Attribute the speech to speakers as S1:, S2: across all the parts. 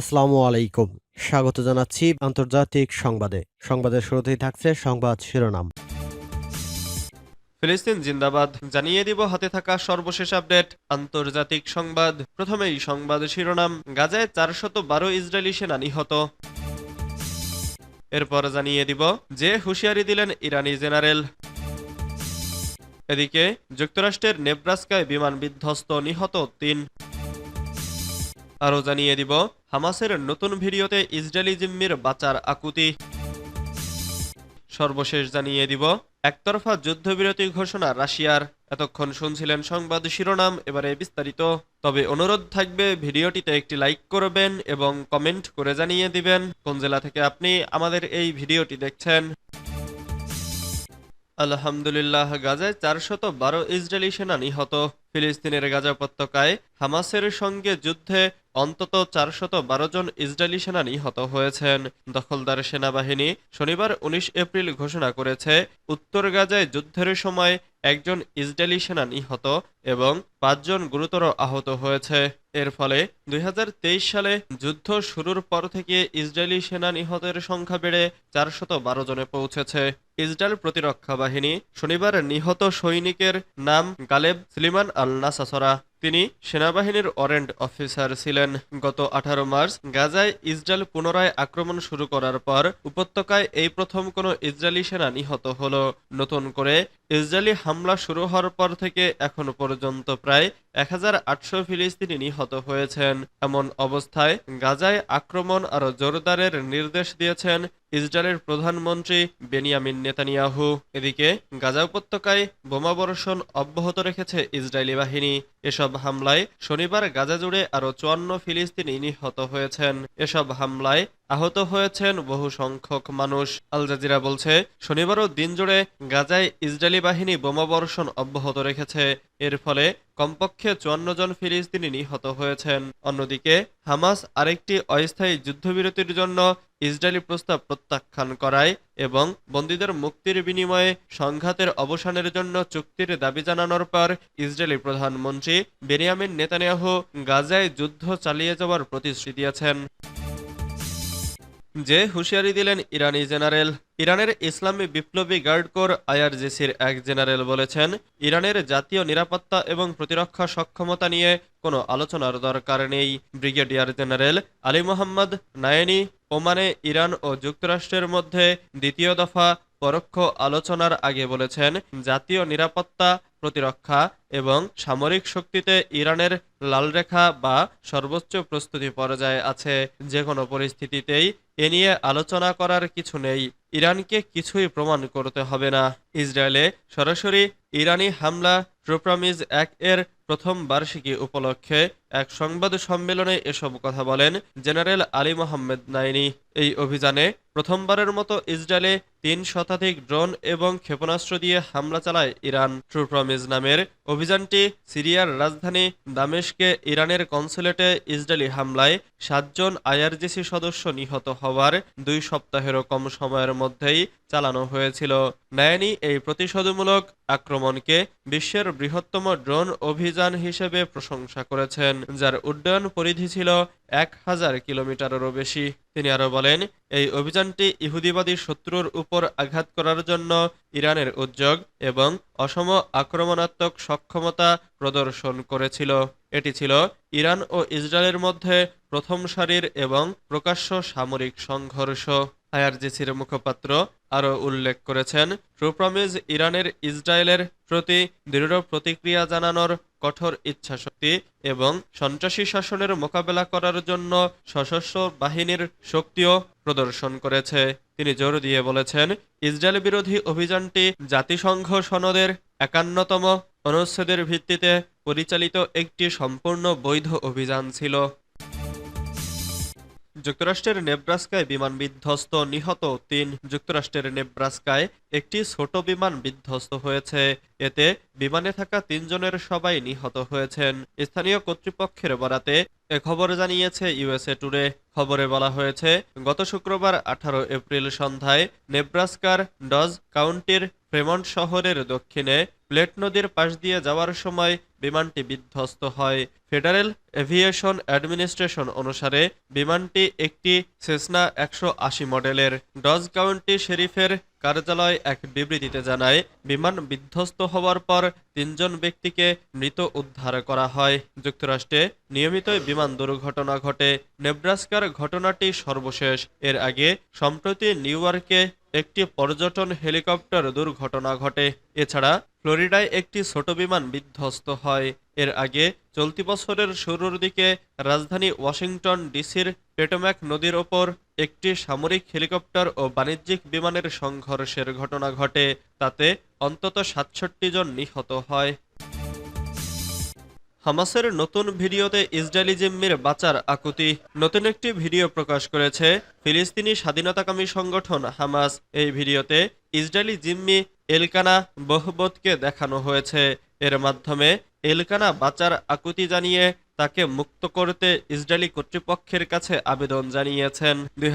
S1: আসসালামু আলাইকুম স্বাগত জানাচ্ছি আন্তর্জাতিক সংবাদে সংবাদের শুরুতেই থাকছে সংবাদ শিরোনাম
S2: ফিলিস্তিন জিন্দাবাদ জানিয়ে দিব হাতে থাকা সর্বশেষ আপডেট আন্তর্জাতিক সংবাদ প্রথমেই সংবাদ শিরোনাম গাজায় চারশত বারো ইসরায়েলি সেনা নিহত এরপর জানিয়ে দিব যে হুঁশিয়ারি দিলেন ইরানি জেনারেল এদিকে যুক্তরাষ্ট্রের নেব্রাস্কায় বিমান বিধ্বস্ত নিহত তিন আরও জানিয়ে দিব হামাসের নতুন ভিডিওতে ইসরায়েলি জিম্মির বাঁচার আকুতি সর্বশেষ জানিয়ে দিব একতরফা যুদ্ধবিরতি ঘোষণা রাশিয়ার এতক্ষণ শুনছিলেন সংবাদ শিরোনাম এবারে বিস্তারিত তবে অনুরোধ থাকবে ভিডিওটিতে একটি লাইক করবেন এবং কমেন্ট করে জানিয়ে দিবেন কোন জেলা থেকে আপনি আমাদের এই ভিডিওটি দেখছেন আলহামদুলিল্লাহ গাজায় চারশত বারো ইসরায়েলি সেনা নিহত ফিলিস্তিনের গাজা উপত্যকায় হামাসের সঙ্গে যুদ্ধে অন্তত চারশত বারো জন ইসরায়েলি সেনা নিহত হয়েছেন দখলদার সেনাবাহিনী শনিবার ১৯ এপ্রিল ঘোষণা করেছে উত্তর গাজায় যুদ্ধের সময় একজন ইসরায়েলি সেনা নিহত এবং পাঁচজন গুরুতর আহত হয়েছে এর ফলে দুই সালে যুদ্ধ শুরুর পর থেকে ইসরায়েলি সেনা নিহতের সংখ্যা বেড়ে চারশত বারো জনে পৌঁছেছে ইসরায়েল প্রতিরক্ষা বাহিনী শনিবার নিহত সৈনিকের নাম গালেব সিলিমান আল নাসাসরা তিনি সেনাবাহিনীর ওয়ারেন্ট অফিসার ছিলেন গত আঠারো মার্চ গাজায় ইসরায়েল পুনরায় আক্রমণ শুরু করার পর উপত্যকায় এই প্রথম কোনো ইসরায়েলি সেনা নিহত হল নতুন করে ইসরায়েলি হামলা শুরু হওয়ার পর থেকে এখন পর্যন্ত প্রায় এক ফিলিস্তিনি নিহত হয়েছেন এমন অবস্থায় গাজায় আক্রমণ আরও জোরদারের নির্দেশ দিয়েছেন ইসরায়েলের প্রধানমন্ত্রী বেনিয়ামিন নেতানিয়াহু এদিকে গাজা উপত্যকায় বোমা বর্ষণ অব্যাহত রেখেছে ইসরায়েলি বাহিনী এসব হামলায় শনিবার গাজা জুড়ে আরও চুয়ান্ন ফিলিস্তিনি নিহত হয়েছেন এসব হামলায় আহত হয়েছেন বহু সংখ্যক মানুষ আল জাজিরা বলছে শনিবারও দিনজুড়ে গাজায় ইসরায়েলি বাহিনী বোমাবর্ষণ অব্যাহত রেখেছে এর ফলে কমপক্ষে চুয়ান্ন জন ফিলিস্তিনি নিহত হয়েছেন অন্যদিকে হামাস আরেকটি অস্থায়ী যুদ্ধবিরতির জন্য ইসরায়েলি প্রস্তাব প্রত্যাখ্যান করায় এবং বন্দীদের মুক্তির বিনিময়ে সংঘাতের অবসানের জন্য চুক্তির দাবি জানানোর পর ইসরায়েলি প্রধানমন্ত্রী বেনিয়ামিন নেতানিয়াহু গাজায় যুদ্ধ চালিয়ে যাওয়ার প্রতিশ্রুতি দিয়েছেন যে হুঁশিয়ারি দিলেন ইরানি জেনারেল ইরানের ইসলামী বিপ্লবী গার্ড কোর আইআরজিসির এক জেনারেল বলেছেন ইরানের জাতীয় নিরাপত্তা এবং প্রতিরক্ষা সক্ষমতা নিয়ে কোনো আলোচনার দরকার নেই brigadier general Ali Mohammad Naeini ওমানে ইরান ও যুক্তরাষ্ট্রের মধ্যে দ্বিতীয় দফা পরোক্ষ আলোচনার আগে বলেছেন জাতীয় নিরাপত্তা প্রতিরক্ষা এবং সামরিক শক্তিতে ইরানের লালরেখা বা সর্বোচ্চ প্রস্তুতি পর্যায়ে আছে যে কোনো পরিস্থিতিতেই এ নিয়ে আলোচনা করার কিছু নেই ইরানকে কিছুই প্রমাণ করতে হবে না ইসরায়েলে সরাসরি ইরানি হামলা ট্রোপ্রামিজ এক এর প্রথম বার্ষিকী উপলক্ষে এক সংবাদ সম্মেলনে এসব কথা বলেন জেনারেল আলী মোহাম্মদ নাইনি এই অভিযানে প্রথমবারের মতো ইসরায়েলে তিন শতাধিক ড্রোন এবং ক্ষেপণাস্ত্র দিয়ে হামলা চালায় ইরান ট্রুপ্রমিজ তামিজ নামের অভিযানটি সিরিয়ার রাজধানী দামেশকে ইরানের কনসুলেটে ইসরায়েলি হামলায় সাতজন আইআরজিসি সদস্য নিহত হওয়ার দুই সপ্তাহেরও কম সময়ের মধ্যেই চালানো হয়েছিল নায়ানি এই প্রতিশোধমূলক আক্রমণকে বিশ্বের বৃহত্তম ড্রোন অভিযান হিসেবে প্রশংসা করেছেন যার উড্ডয়ন পরিধি ছিল এক হাজার কিলোমিটারেরও বেশি তিনি আরও বলেন এই অভিযানটি ইহুদিবাদী শত্রুর উপর আঘাত করার জন্য ইরানের উদ্যোগ এবং অসম আক্রমণাত্মক সক্ষমতা প্রদর্শন করেছিল এটি ছিল ইরান ও ইসরায়েলের মধ্যে প্রথম সারির এবং প্রকাশ্য সামরিক সংঘর্ষ আইআরজিসির মুখপাত্র আরও উল্লেখ করেছেন রুপ্রমিজ ইরানের ইসরায়েলের প্রতি দৃঢ় প্রতিক্রিয়া জানানোর কঠোর ইচ্ছাশক্তি এবং সন্ত্রাসী শাসনের মোকাবেলা করার জন্য সশস্ত্র বাহিনীর শক্তিও প্রদর্শন করেছে তিনি জোর দিয়ে বলেছেন ইসরায়েল বিরোধী অভিযানটি জাতিসংঘ সনদের একান্নতম অনুচ্ছেদের ভিত্তিতে পরিচালিত একটি সম্পূর্ণ বৈধ অভিযান ছিল যুক্তরাষ্ট্রের নেব্রাস্কায় বিমান বিধ্বস্ত নিহত তিন যুক্তরাষ্ট্রের নেব্রাস্কায় একটি ছোট বিমান বিধ্বস্ত হয়েছে এতে বিমানে থাকা তিনজনের সবাই নিহত হয়েছেন স্থানীয় কর্তৃপক্ষের বরাতে এ খবর জানিয়েছে ইউএসএ টুডে খবরে বলা হয়েছে গত শুক্রবার আঠারো এপ্রিল সন্ধ্যায় নেব্রাস্কার ডজ কাউন্টির ক্রেমন্ট শহরের দক্ষিণে প্লেট নদীর পাশ দিয়ে যাওয়ার সময় বিমানটি বিধ্বস্ত হয় ফেডারেল এভিয়েশন অ্যাডমিনিস্ট্রেশন অনুসারে বিমানটি একটি সেসনা একশো মডেলের ডজ কাউন্টি শেরিফের কার্যালয় এক বিবৃতিতে জানায় বিমান বিধ্বস্ত হওয়ার পর তিনজন ব্যক্তিকে মৃত উদ্ধার করা হয় যুক্তরাষ্ট্রে নিয়মিত বিমান দুর্ঘটনা ঘটে নেব্রাস্কার ঘটনাটি সর্বশেষ এর আগে সম্প্রতি নিউ ইয়র্কে একটি পর্যটন হেলিকপ্টার দুর্ঘটনা ঘটে এছাড়া ফ্লোরিডায় একটি ছোট বিমান বিধ্বস্ত হয় এর আগে চলতি বছরের শুরুর দিকে রাজধানী ওয়াশিংটন ডিসির পেটোম্যাক নদীর ওপর একটি সামরিক হেলিকপ্টার ও বাণিজ্যিক বিমানের সংঘর্ষের ঘটনা ঘটে তাতে অন্তত সাতষট্টি জন নিহত হয় হামাসের নতুন ভিডিওতে ইসরায়েলি জিম্মির বাঁচার আকুতি নতুন একটি ভিডিও প্রকাশ করেছে ফিলিস্তিনি স্বাধীনতাকামী সংগঠন হামাস এই ভিডিওতে ইসরায়েলি জিম্মি এলকানা বহবোধকে দেখানো হয়েছে এর মাধ্যমে এলকানা বাঁচার আকুতি জানিয়ে তাকে মুক্ত করতে ইসরায়েলি কর্তৃপক্ষের কাছে আবেদন জানিয়েছেন দুই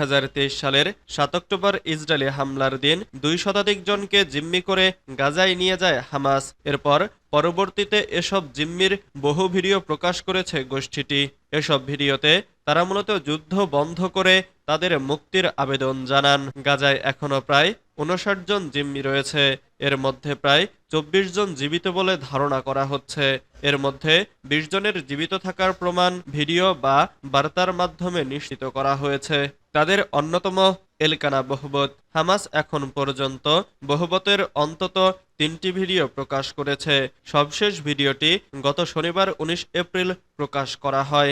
S2: সালের সাত অক্টোবর ইসরায়েলি হামলার দিন দুই শতাধিক জনকে জিম্মি করে গাজায় নিয়ে যায় হামাস এরপর পরবর্তীতে এসব জিম্মির বহু ভিডিও প্রকাশ করেছে গোষ্ঠীটি এসব ভিডিওতে তারা মূলত যুদ্ধ বন্ধ করে তাদের মুক্তির আবেদন জানান গাজায় এখনও প্রায় উনষাট জন জিম্মি রয়েছে এর মধ্যে প্রায় চব্বিশ জন জীবিত বলে ধারণা করা হচ্ছে এর মধ্যে বিশ জনের জীবিত থাকার প্রমাণ ভিডিও বা বার্তার মাধ্যমে নিশ্চিত করা হয়েছে তাদের অন্যতম এলকানা বহবত হামাস এখন পর্যন্ত বহবতের অন্তত তিনটি ভিডিও প্রকাশ করেছে সবশেষ ভিডিওটি গত শনিবার ১৯ এপ্রিল প্রকাশ করা হয়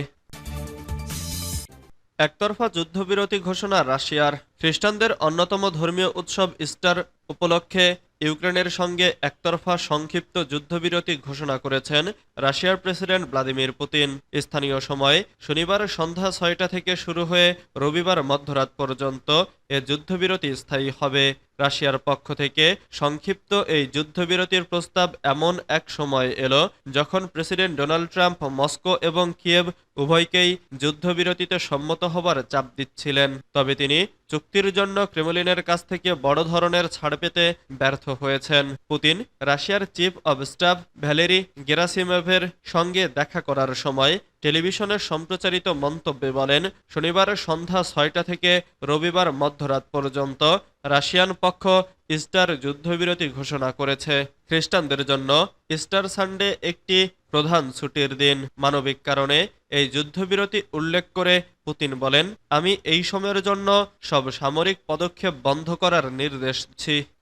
S2: একতরফা যুদ্ধবিরতি ঘোষণা রাশিয়ার খ্রিস্টানদের অন্যতম ধর্মীয় উৎসব ইস্টার উপলক্ষে ইউক্রেনের সঙ্গে একতরফা সংক্ষিপ্ত যুদ্ধবিরতি ঘোষণা করেছেন রাশিয়ার প্রেসিডেন্ট ভ্লাদিমির পুতিন স্থানীয় সময় শনিবার সন্ধ্যা ছয়টা থেকে শুরু হয়ে রবিবার মধ্যরাত পর্যন্ত এ যুদ্ধবিরতি স্থায়ী হবে রাশিয়ার পক্ষ থেকে সংক্ষিপ্ত এই যুদ্ধবিরতির প্রস্তাব এমন এক সময় এলো যখন প্রেসিডেন্ট ডোনাল্ড ট্রাম্প মস্কো এবং কিয়েভ উভয়কেই যুদ্ধবিরতিতে সম্মত হবার চাপ দিচ্ছিলেন তবে তিনি চুক্তির জন্য ক্রেমলিনের কাছ থেকে বড় ধরনের ছাড় পেতে ব্যর্থ হয়েছেন পুতিন রাশিয়ার চিফ অব স্টাফ ভ্যালেরি গেরাসিমেভের সঙ্গে দেখা করার সময় টেলিভিশনের সম্প্রচারিত মন্তব্যে বলেন শনিবার সন্ধ্যা ছয়টা থেকে রবিবার মধ্যরাত পর্যন্ত রাশিয়ান পক্ষ ইস্টার যুদ্ধবিরতি ঘোষণা করেছে খ্রিস্টানদের জন্য ইস্টার সানডে একটি প্রধান ছুটির দিন মানবিক কারণে এই যুদ্ধবিরতি উল্লেখ করে পুতিন বলেন আমি এই সময়ের জন্য সব সামরিক পদক্ষেপ বন্ধ করার নির্দেশ দিচ্ছি